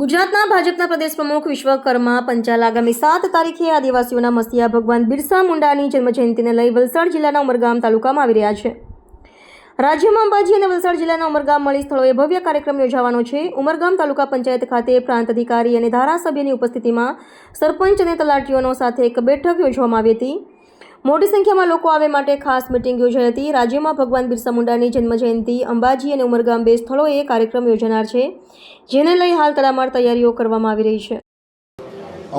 ગુજરાતના ભાજપના પ્રદેશ પ્રમુખ વિશ્વકર્મા પંચાલ આગામી સાત તારીખે આદિવાસીઓના મસીહા ભગવાન બિરસા મુંડાની જન્મજયંતિને લઈ વલસાડ જિલ્લાના ઉમરગામ તાલુકામાં આવી રહ્યા છે. રાજ્યમાં અંબાજી અને વલસાડ જિલ્લાના ઉમરગામ મળી સ્થળોએ ભવ્ય કાર્યક્રમ યોજાવાનો છે. ઉમરગામ તાલુકા પંચાયત ખાતે પ્રાંત અધિકારી અને ધારાસભ્યની ઉપસ્થિતિમાં સરપંચ અને તલાટીઓનો સાથે એક બેઠક યોજવામાં આવી હતી. મોટી સંખ્યામાં લોકો આવે માટે ખાસ મિટિંગ યોજાઈ હતી. રાજ્યમાં ભગવાન બિરસા મુંડાની જન્મજયંતિ, અંબાજી અને ઉમરગામ બે સ્થળોએ કાર્યક્રમ યોજાનાર છે, જેને લઈ હાલ તડામાર તૈયારીઓ કરવામાં આવી રહી છે.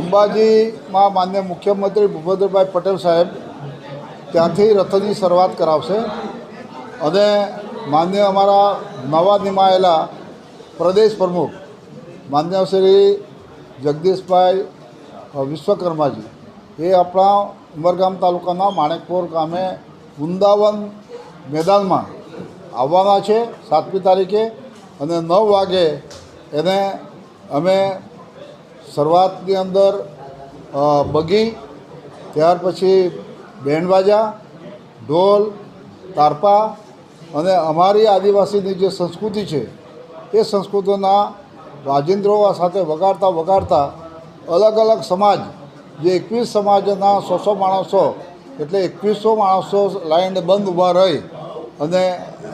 અંબાજીમાં માન્ય મુખ્યમંત્રી ભૂપેન્દ્રભાઈ પટેલ સાહેબ ત્યાંથી રથની શરૂઆત કરાવશે અને માન્ય અમારા નવા નિમાયેલા પ્રદેશ પ્રમુખ માન્ય શ્રી જગદીશભાઈ વિશ્વકર્માજી એ આપણા ઉમરગામ તાલુકાના માણેકપોર ગામે વૃંદાવન મેદાનમાં આવવાના છે સાતમી તારીખે અને નવ વાગે એને અમે શરૂઆતની અંદર બગી, ત્યાર પછી બેન્ડવાજા ઢોલ, તારપા અને અમારી આદિવાસીની જે સંસ્કૃતિ છે એ સંસ્કૃતિના વાજિંદ્રો સાથે વગાડતા વગાડતા અલગ અલગ સમાજ જે એકવીસ સમાજના સો સો માણસો એટલે એકવીસો માણસો લાઈન બંધ ઊભા રહી અને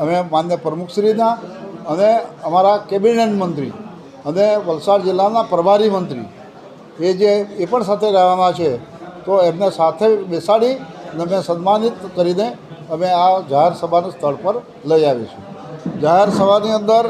અમે માન્ય પ્રમુખશ્રીના અને અમારા કેબિનેટ મંત્રી અને વલસાડ જિલ્લાના પ્રભારી મંત્રી એ જે એ પણ સાથે રહેવાના છે, તો એમને સાથે બેસાડી અને અમે સન્માનિત કરીને અમે આ જાહેર સભાના સ્થળ પર લઈ આવીશું. જાહેર સભાની અંદર